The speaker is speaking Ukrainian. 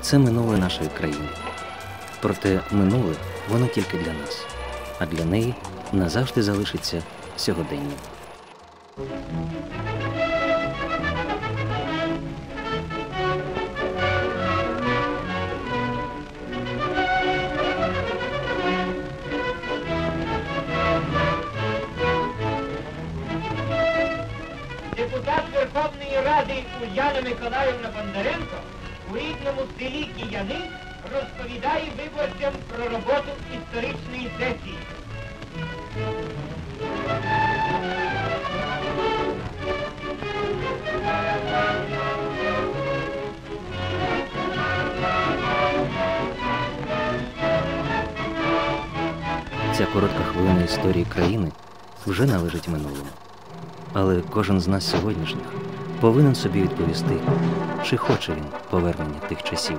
Це минуле нашої країни. Проте минуле воно тільки для нас, а для неї назавжди залишиться сьогодення. Депутат Верховної Ульяна Миколаївна Бондаренко у рідному селі Кияни розповідає виборцям про роботу історичної сесії. Ця коротка хвилина історії країни вже належить минулому. Але кожен з нас сьогоднішніх повинен собі відповісти, чи хоче він повернення тих часів.